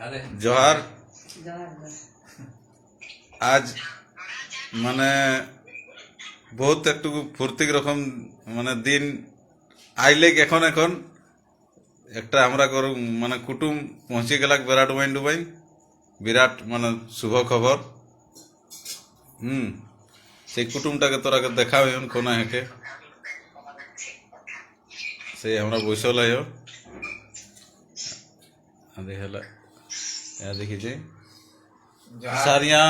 হলে জোহর জোহর আজ মানে বহুত একটা পূর্তি গ্রহণ মানে দিন আইলে এখন এখন একটা আমরা করে মানে कुटुंब পৌঁছে গেল বিরাট মই দুবাই বিরাট মানে শুভ খবর হুম সেই कुटुंबটাকে তোরাকে দেখাবো उनको ना हेके সেই আমরা বইসা লাগি আভি হেলা यहाँ देखिए जी सारिया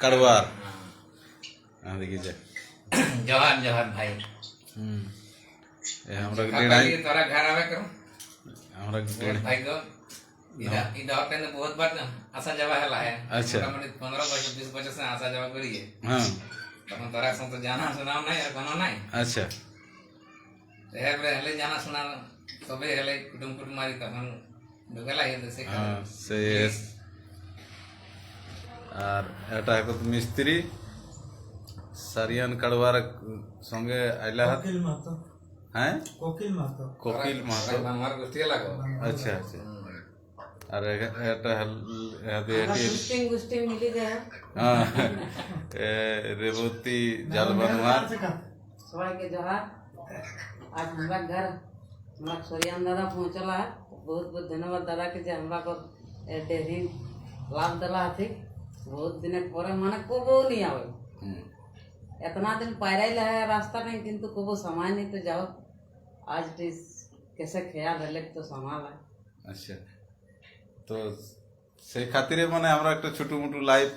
कड़वार यहाँ देखिए जी जवान जवान भाई हम्म। ये हमरा के डेढ़ाई तोरा घर आवे करो हमरा घर डेढ़ भाई को इधर हाँ। इधर के ने तो बहुत बार आशा जवा हला है अच्छा हमने 15 वर्ष 20 वर्ष से आशा जवा करी है हां तखन तोरा से तो जाना सुना नहीं है कोनो नहीं अच्छा तो हेले जाना सुना सबे तो हेले कुटुम कुटुम मारी तखन तो সেই এস আর এটা হকত মিস্ত্রি সারিয়ান কাড়বার সঙ্গে আইলা হাত হ্যাঁ কোকিল মাহাতো কোকিল মাহাতো আমার গোষ্ঠী লাগো আচ্ছা আচ্ছা আর এটা গোষ্ঠী গোষ্ঠী মিলি যায় হ্যাঁ রেবতী জাল বানওয়ার সবাইকে জহার আজ আমার ঘর আমার সরিয়ান দাদা পৌঁছলা বহুত বহুত ধন্যবাদ দাদাকে যে আমরা ডেলি লাভ দেলা আছে বহুত দিনের পরে মানে কবো নি আবে এতনা দিন পায়রাইলে রাস্তা নেই কিন্তু কবো সময় নেই তো যাও আজ কেসে খেয়াল হলে তো সামাল আচ্ছা তো সেই খাতিরে মানে আমরা একটা ছোটো মোটো লাইফ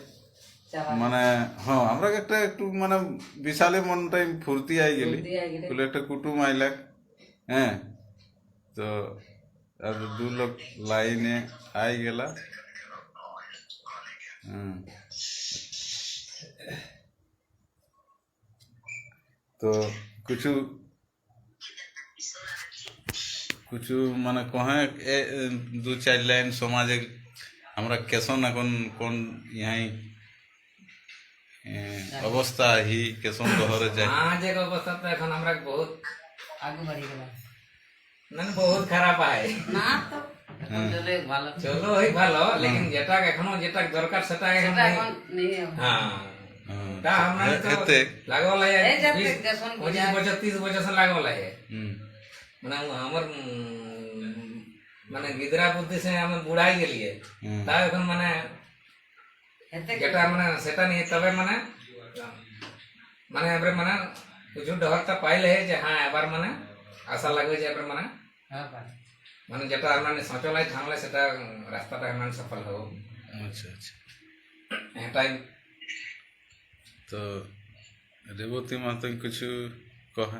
মানে হ্যাঁ আমরা একটা একটু মানে বিশালে মনটাই ফুর্তি আই গেলি একটা কুটুম আইলাক হ্যাঁ তো अब दू लोग लाइन आ गया हाँ। तो कुछ कुछ मान कहें दू चार लाइन समाज हमारा कैसन एन कौन यहाँ अवस्था ही कैसन रहे जाए बहुत आगू बढ़ी गया মানে বহুত খারাপ আয় না তো চলো ওই ভালো লেকিন যেটা এখনো যেটা দরকার সেটা এখন হ্যাঁ তা আমরা তো লাগল আয় পঁচিশ বছর তিরিশ বছর লাগল আয় মানে আমার মানে গিদরা বুদ্ধি সে আমি বুড়াই গেলিয়ে তা এখন মানে যেটা মানে সেটা নিয়ে তবে মানে মানে এবারে মানে কিছু ডহরটা পাইলে যে হ্যাঁ এবার মানে আশা লাগবে যে আপনার মানে মানে যেটা মানে সচলায় থাকলে সেটা রাস্তাটা মানে সফল হব আচ্ছা আচ্ছা এটাই তো রেবতী মাতা কিছু কহা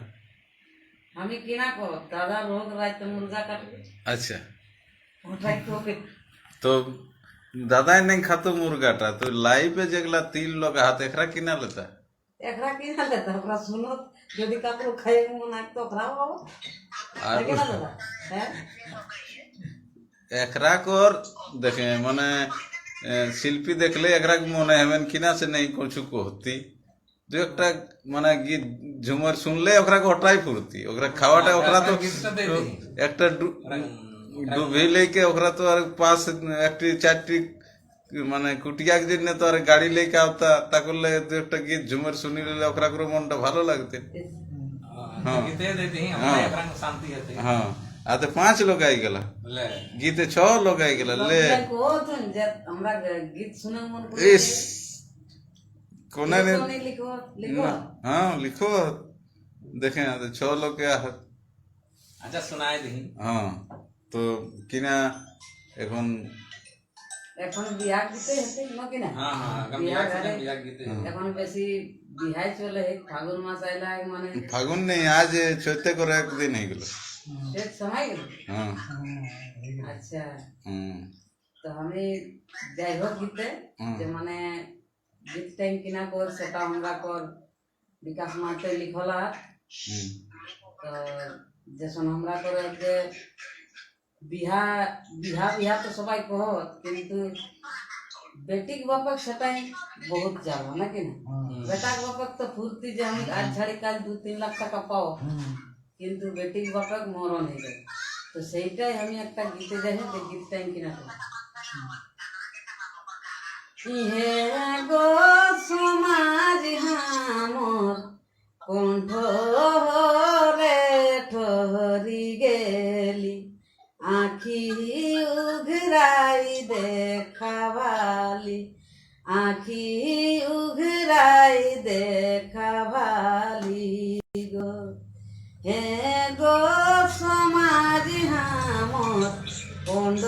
আমি কি না কহ দাদা রোগ রাইতে মুরগা কাটবে আচ্ছা ওটাই তো তো দাদাই নেই খাতো মুরগাটা তো লাইফে যেগুলা তিল লোক হাত একরা কিনা লেতা एकरा के ना लेता ओकरा सुनो यदि ककरो खाए मन है तो ओकरा आओ আর के ना একরা কর দেখে মানে শিল্পী দেখলে একরা মনে হেমেন কিনা সে নেই কিছু কহতি দু একটা মানে গীত ঝুমার শুনলে ওকরা ওটাই ফুর্তি ওকরা খাওয়াটা ওকরা তো একটা ডুবি লেকে ওকরা তো আর পাঁচ একটি চারটি মানে কুটিয়াক জন্য তো আর গাড়ি লেকে আওতা তা করলে দু একটা গীত ঝুমের শুনি নিলে ওকরা করে মনটা ভালো লাগতে হ্যাঁ আতে পাঁচ লোক আই গেল গীতে ছ লোক আই গেল লে ইস কোনে হ্যাঁ লিখো দেখে আতে ছ লোকে আচ্ছা শোনায় দেখি হ্যাঁ তো কিনা এখন এখন বিয়াক দিতে হেতে নাকি না হ্যাঁ হ্যাঁ বিয়াক দিতে এখন বেশি বিহাই চলে ফাগুন মাস আইলা মানে ফাগুন নেই আজ চৈতে করে একদিন হয়ে গেল শেষ সময় গেল হ্যাঁ। আচ্ছা হুম তো আমি যাই হোক গীতে যে মানে গীত টাইম কিনা কর সেটা আমরা কর বিকাশ মাতে লিখলা তো যে আমরা করে যে বিহা বিহা বিহা তো সবাই কহ কিন্তু বেটিক বাপক সেটাই বহুত যাব নাকি না বেটাক বাপক তো ফুর্তি যে আমি আজ ছাড়ি কাল দু তিন লাখ টাকা পাও কিন্তু বেটিক বাপক মরণ হয়ে যায় তো সেইটাই আমি একটা গীতে দেখি যে গীতটা আমি কিনা ইহে গো সমাজ হামর কণ্ঠ রে ঠহরি গেলি আখি উঘরাই দেখাবালি আখি উঘরাই দেখাবালি গো হে গো সমাজ হামত পণ্ড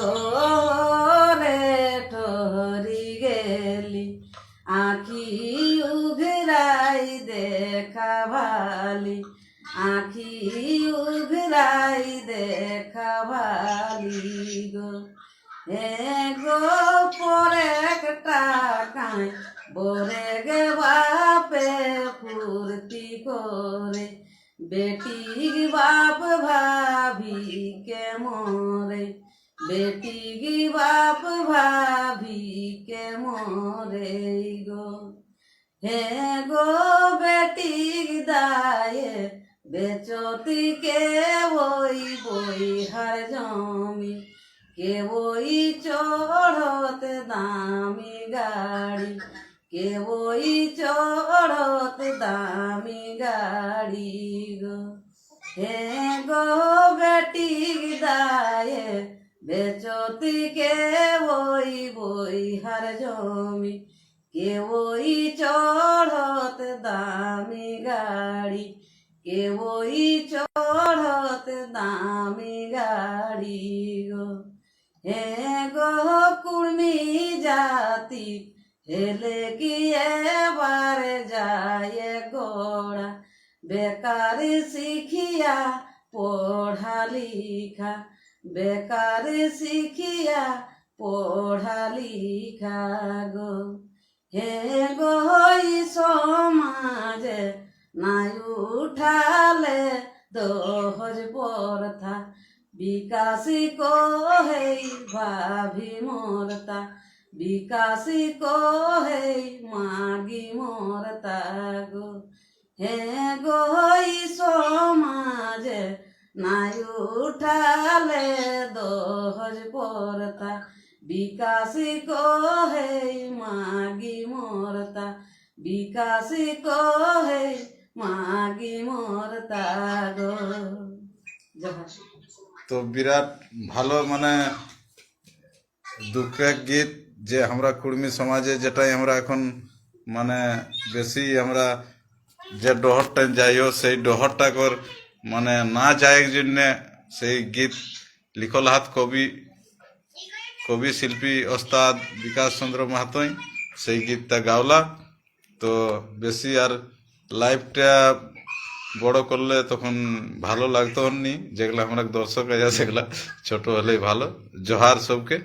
কালি গো গো পরে টাকায় বরে গে বাপে ফুর্তি করে বেটির বাপ ভাবি কে মরে বেটি বাপ ভাবি কে মরে গো হে গো বেটি দায়ে বেচতি কে ওই বইহার জমি কে ওই চড়তে দামি গাড়ি কে ওই চড়তে দামি গাড়ি গো হে গো বেটি দায়ে কে ওই বইহার জমি কে ওই চড়তে দামি গাড়ি বই চড়ত দামি গাড়ি গো হে গো কুর্মি জাতি হেলে কি এবার যায় গোড়া বেকার শিখিয়া পড়া লিখা বেকার শিখিয়া পড়া লিখা গো হে গো সমাজে নাই উঠালে দোহর পরথা বিকাশী কহে ভাবি মরতা বিকাশী কহে মাগি মরতা গো হে গো সমাজে নাই উঠালে দোহর পরতা বিকাশী কহে মাগি মরতা বিকাশী কহে মাগি মোর তাগো তো বিরাট ভালো মানে দুঃখের গীত যে আমরা কুর্মি সমাজে যেটাই আমরা এখন মানে বেশি আমরা যে ডহরটা যাইও সেই ডহরটাকর মানে না যায়ের জন্যে সেই গীত লিখল হাত কবি কবি শিল্পী ওস্তাদ বিকাশ চন্দ্র মাহাতই সেই গীতটা গাওলা তো বেশি আর লাইভটা বড় করলে তখন ভালো লাগতো নি যেগুলো আমরা দর্শক আছে সেগুলা ছোট হলেই ভালো জোহার সবকে